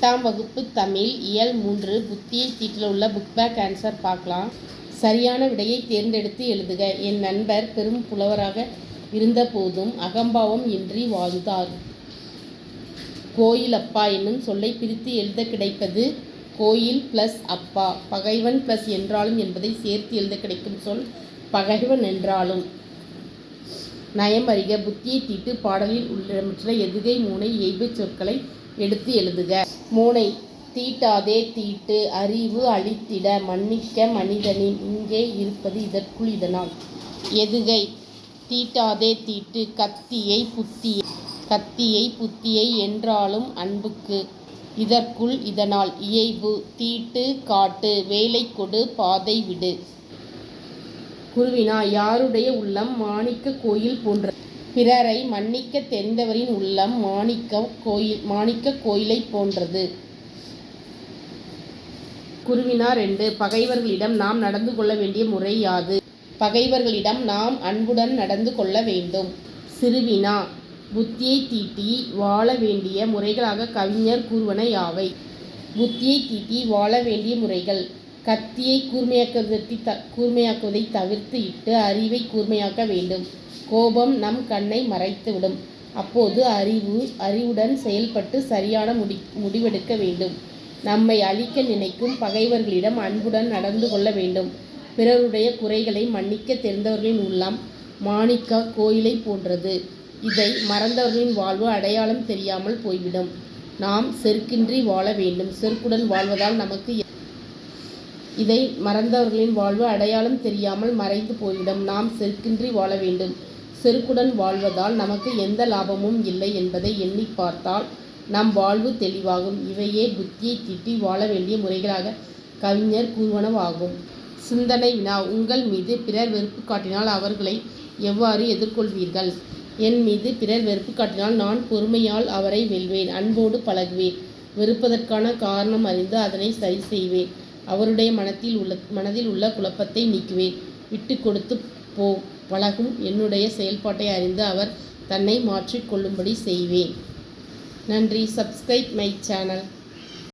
எட்டாம் வகுப்பு தமிழ் இயல் மூன்று புத்தியை தீட்டில் உள்ள புக் பேக் ஆன்சர் பார்க்கலாம். சரியான விடையை தேர்ந்தெடுத்து எழுதுக. என் நண்பர் பெரும் புலவராக இருந்தபோதும் அகம்பாவம் இன்றி வாழ்ந்தார். கோயில் அப்பா என்னும் சொல்லை பிரித்து எழுத கிடைப்பது கோயில் ப்ளஸ் அப்பா. பகைவன் ப்ளஸ் என்றாலும் என்பதை சேர்த்து எழுத கிடைக்கும் சொல் பகைவன் என்றாலும். நயம் அறிக புத்தியை தீட்டு பாடலில் உள்ளமற்ற எதுகை மூனை எய்புச் சொற்களை எடுத்து எழுதுக. மூனை தீட்டாதே தீட்டு அறிவு அழித்திட மன்னிக்க மனிதனின் இங்கே இருப்பது இதற்குள் இதனால். எதுகை தீட்டாதே தீட்டு கத்தியை புத்தியை கத்தியை புத்தியை என்றாலும் அன்புக்கு இதற்குள் இதனால். இயைபு தீட்டு காட்டு வேலை கொடு பாதை விடு. குருவினா யாருடைய உள்ளம் மாணிக்க கோயில் போன்ற? பிறரை மன்னிக்க தெரிந்தவரின் உள்ளம் மாணிக்க கோயில் மாணிக்க கோயிலை போன்றது. குருவினா ரெண்டு. பகைவர்களிடம் நாம் நடந்து கொள்ள வேண்டிய முறை யாது? பகைவர்களிடம் நாம் அன்புடன் நடந்து கொள்ள வேண்டும். சிறுவினா புத்தியை தீட்டி வாழ வேண்டிய முறைகளாக கவிஞர் கூறுவன யாவை? புத்தியை தீட்டி வாழ வேண்டிய முறைகள். கத்தியை கூர்மையாக்குவதற்கு த கூர்மையாக்குவதை தவிர்த்து இட்டு அறிவை கூர்மையாக்க வேண்டும். கோபம் நம் கண்ணை மறைத்துவிடும். அப்போது அறிவு அறிவுடன் செயல்பட்டு சரியான முடி முடிவெடுக்க வேண்டும். நம்மை அழிக்க நினைக்கும் பகைவர்களிடம் அன்புடன் நடந்து கொள்ள வேண்டும். பிறருடைய குறைகளை மன்னிக்க தெரிந்தவர்களின் உள்ளம் மாணிக்கா கோயிலை போன்றது. இதை மறந்தவர்களின் வாழ்வு அடையாளம் தெரியாமல் போய்விடும். நாம் செருக்கின்றி வாழ வேண்டும். செருக்குடன் வாழ்வதால் நமக்கு இதை மறந்தவர்களின் வாழ்வு அடையாளம் தெரியாமல் மறைந்து போய்விடும் நாம் செருக்கின்றி வாழ வேண்டும். செருக்குடன் வாழ்வதால் நமக்கு எந்த லாபமும் இல்லை என்பதை எண்ணி பார்த்தால் நம் வாழ்வு தெளிவாகும். இவையே புத்தியை தீட்டி வாழ வேண்டிய முறைகளாக கவிஞர் கூறுவனவாகும் சிந்தனை வினா உங்கள் மீது பிறர் வெறுப்பு காட்டினால் அவர்களை எவ்வாறு எதிர்கொள்வீர்கள்? என் மீது பிறர் வெறுப்பு காட்டினால் நான் பொறுமையால் அவரை வெல்வேன் அன்போடு பழகுவேன். வெறுப்பதற்கான காரணம் அறிந்து அதனை சரி செய்வேன். அவருடைய மனத்தில் உள்ள மனதில் உள்ள குழப்பத்தை நீக்குவேன். விட்டு கொடுத்து போ பழகும் என்னுடைய செயல்பாட்டை அறிந்து அவர் தன்னை மாற்றிக்கொள்ளும்படி செய்வேன். நன்றி. Subscribe my channel